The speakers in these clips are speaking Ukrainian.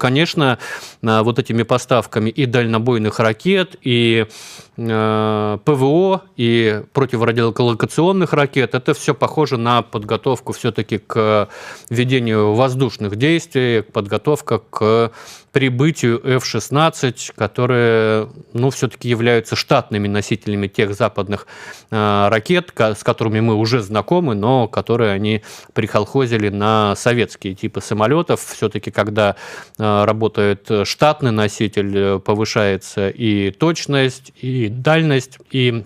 конечно, а, вот этими поставками и дальнобойных ракет, и э, ПВО, и противорадиолокационных ракет, это все похоже на подготовку все-таки к ведению воздушных действий, подготовка к прибытию F-16, которые, ну, все-таки являются штатными носителями тех западных э, ракет, с которыми мы уже знакомы, но которые они прихолхозили на советские типы самолетов. Все-таки, когда э, работает штатный носитель, э, повышается и точность, и дальность, и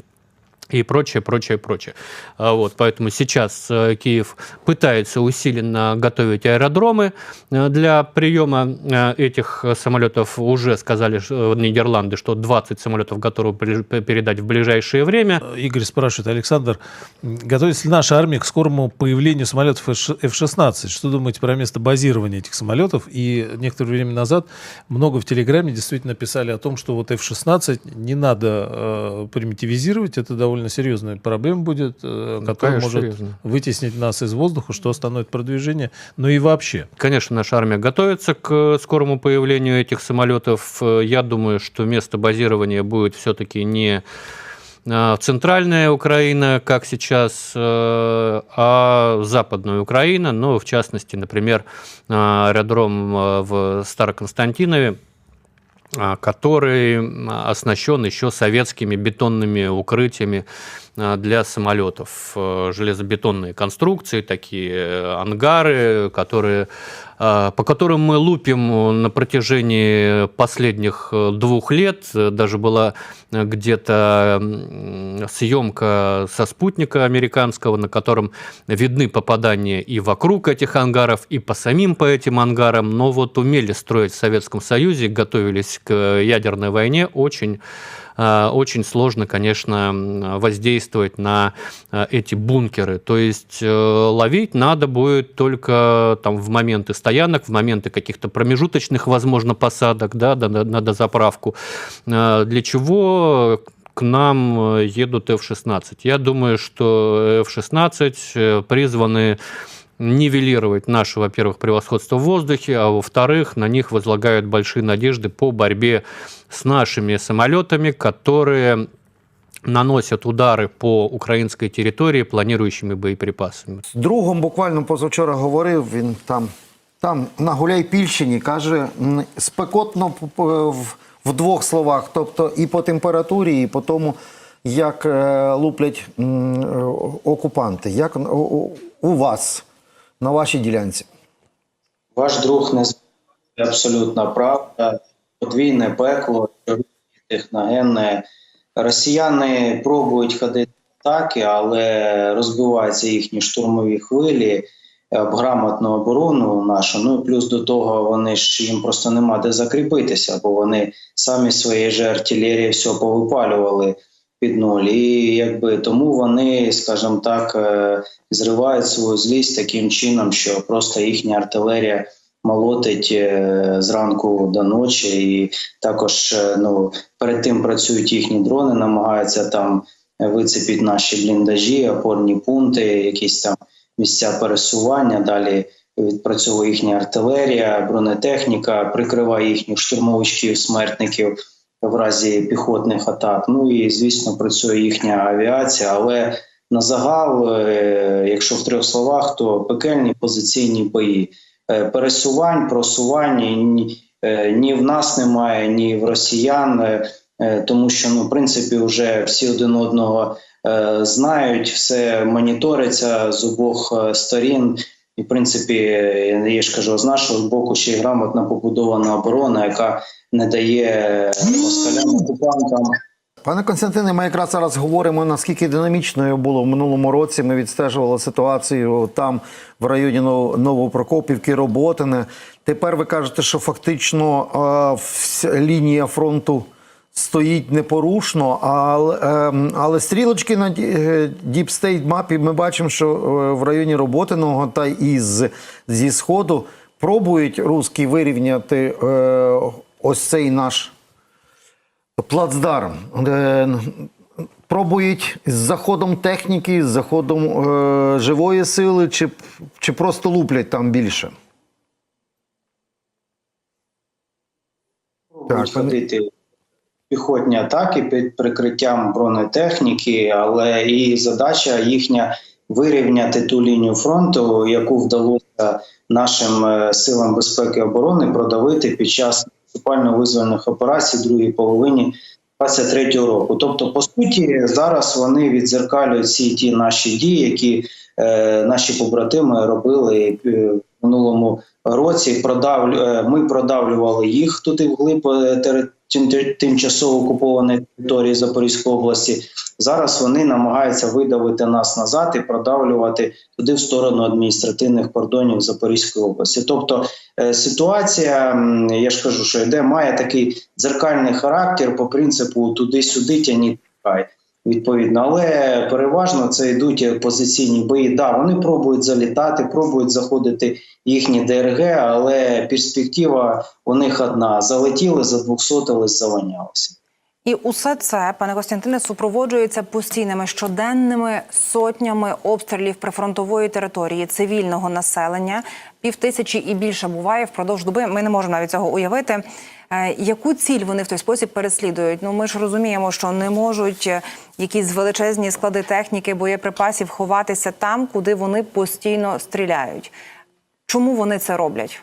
и прочее, прочее, прочее. А Вот, поэтому сейчас э, Киев пытается усиленно готовить аэродромы э, для приема э, этих самолетов. Уже сказали э, Нидерланды, что 20 самолетов готовы передать в ближайшее время. Игорь спрашивает, Александр, готовится ли наша армия к скорому появлению самолетов F-16? Что думаете про место базирования этих самолетов? И некоторое время назад много в Телеграме действительно писали о том, что вот F-16 не надо э, примитивизировать, это довольно серьезная проблема будет, э, Ну, которая конечно, может серьезно. вытеснить нас из воздуха, что остановит продвижение, но и вообще. Конечно, наша армия готовится к скорому появлению этих самолетов. Э, Я думаю, что место базирования будет все-таки не э, центральная Украина, как сейчас, э, а западная Украина, ну, в частности, например, э, аэродром э, в Староконстантинове, который м, оснащен еще советскими бетонными укрытиями а, для самолетов. Э, Железобетонные конструкции, такие э, ангары, которые, по которым мы лупим на протяжении последних э, двух лет. Э, Даже была э, где-то съемка со спутника американского, на котором видны попадания и вокруг этих ангаров, и по самим по этим ангарам. Но вот умели строить в Советском Союзе, готовились к ядерной войне очень э, очень сложно, конечно, воздействовать на э, эти бункеры. То есть э, ловить надо будет только там в моменты стоянок, в моменты каких-то промежуточных, возможно, посадок, да, на дозаправку. Э, Для чего к нам э, едут F-16? Я думаю, что F-16 э, призваны нивелировать наше, во-первых, превосходство в воздухе, а во-вторых, на них возлагают большие надежды по борьбе с нашими самолетами, которые наносят удары по українській території планируючими боєприпасами. З другом буквально позавчора говорив, він там, там на Гуляйпільщині каже, м, спекотно п- п- в, в двох словах, тобто і по температурі, і по тому, як е, луплять м, е, окупанти. Як у, у- у вас На вашій ділянці? Ваш друг не абсолютно правда. Подвійне пекло, техногенне. Росіяни пробують ходити атаки, але розбиваються їхні штурмові хвилі об грамотну оборону нашу. Ну і плюс до того вони ж їм просто нема де закріпитися, бо вони самі своєї же артилерії все повипалювали під нуль. І якби тому вони, скажімо так, е, зривають свою злість таким чином, що просто їхня артилерія молотить е, зранку до ночі, і також е, ну перед тим працюють їхні дрони, намагаються там вицепити наші бліндажі, опорні пункти, якісь там місця пересування. Далі відпрацьовує їхня артилерія, бронетехніка, прикриває їхніх штурмовичків, смертників в разі піхотних атак. Ну і звісно, працює їхня авіація, але на загал, е, якщо в трьох словах, то пекельні позиційні бої. Е, Пересувань, просувань ні, е, ні в нас немає, ні в росіян, тому що ну, в принципі вже всі один одного знають, все моніториться з обох сторін. І, в принципі, е, я ж кажу, з нашого боку ще й грамотно побудована оборона, яка не дає москалям окупантам Пане Константине, ми якраз зараз говоримо, наскільки динамічною було в минулому році. Ми відстежували ситуацію там, в районі Нов- Новопрокопівки, Роботине. Тепер ви кажете, що фактично е, лінія фронту стоїть непорушно, але, ем, але стрілочки на Deep State мапі ми бачимо, що е, в районі Роботиного та із зі сходу пробують русські вирівняти е, ось цей наш плацдарм. Е, Пробують з заходом техніки, з заходом е, живої сили, чи, чи просто луплять там більше? будуть пане- ходити піхотні атаки під прикриттям бронетехніки, але і задача їхня вирівняти ту лінію фронту, яку вдалося нашим е, силам безпеки і оборони продавити під час наступально-визвольних операцій другій половині 23-го року. Тобто, по суті, зараз вони відзеркалюють всі ті наші дії, які е, наші побратими робили е, минулому році. Продавлю, е, ми продавлювали їх туди вглиб е, тимчасово окупованої території Запорізької області. Зараз вони намагаються видавити нас назад і продавлювати туди в сторону адміністративних кордонів Запорізької області. Тобто е, ситуація, я ж кажу, що йде, має такий дзеркальний характер по принципу туди-сюди тяні тікай. Відповідно, але переважно це йдуть позиційні бої. Да, вони пробують залітати, пробують заходити їхні ДРГ, але перспектива у них одна: залетіли, задвухсотились, заванялися. І усе це, пане Костянтине, супроводжується постійними щоденними сотнями обстрілів прифронтової території цивільного населення. Півтисячі і більше буває впродовж доби. Ми не можемо навіть цього уявити. Е, Яку ціль вони в той спосіб переслідують? Ну ми ж розуміємо, що не можуть е, якісь величезні склади техніки, боєприпасів ховатися там, куди вони постійно стріляють. Чому вони це роблять?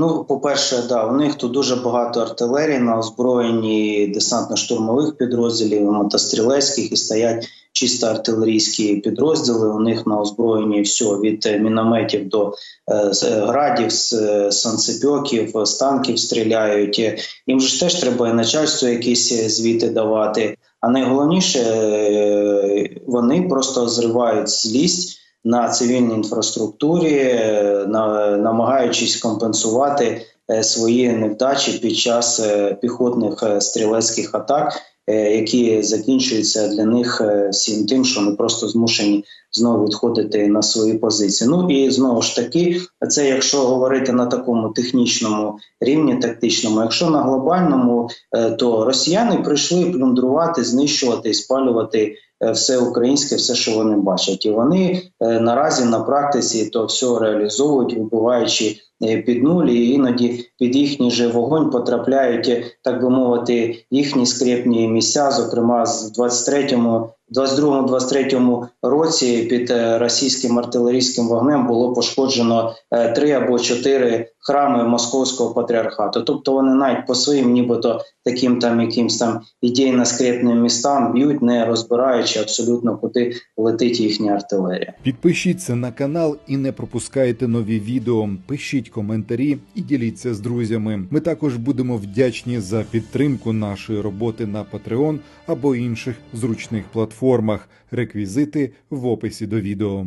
Ну, по-перше, да, у них тут дуже багато артилерії на озброєнні десантно-штурмових підрозділів, мотострілецьких і стоять чисто артилерійські підрозділи. У них на озброєнні все від е, мінометів до е, е, градів, е, санцепьоків, з танків стріляють. Їм ж теж треба і начальству якісь звіти давати. А найголовніше, вони просто зривають злість на цивільній інфраструктурі, е, на, намагаючись компенсувати е, свої невдачі під час е, піхотних стрілецьких атак, які закінчуються для них всім тим, що вони просто змушені знову відходити на свої позиції. Ну і знову ж таки, це якщо говорити на такому технічному рівні, тактичному, якщо на глобальному, то росіяни прийшли плюндрувати, знищувати і спалювати все українське, все, що вони бачать, і вони е, наразі на практиці то все реалізовують, вибиваючи е, під нуль, і іноді під їхній же вогонь потрапляють, е, так би мовити, їхні скрепні місця. Зокрема, з 23-му 22-23 році під е, російським артилерійським вогнем було пошкоджено е, три або чотири храми московського патріархату. Тобто вони навіть по своїм, нібито таким там якимсь там ідейно скрепним містам б'ють, не розбираючи абсолютно куди летить їхня артилерія. Підпишіться на канал і не пропускайте нові відео. Пишіть коментарі і діліться з друзями. Ми також будемо вдячні за підтримку нашої роботи на Patreon або інших зручних платформах. Реквізити в описі до відео.